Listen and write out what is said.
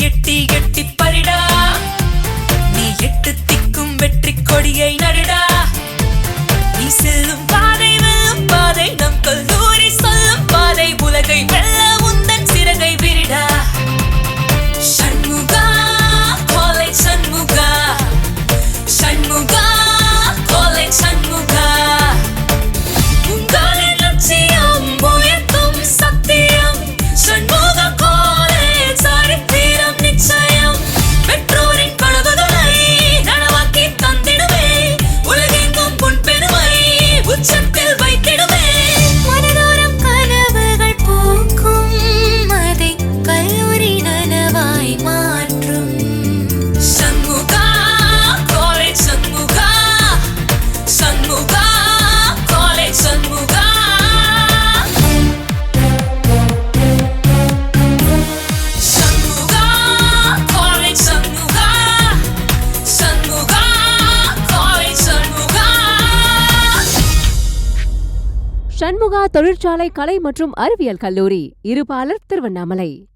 எட்டி எட்டி பரிடா. நீ எட்டு திக்கும் வெற்றி கொடியை சண்முகா தொழிற்சாலை கலை மற்றும் அறிவியல் கல்லூரி. இருபாலர் திருவண்ணாமலை.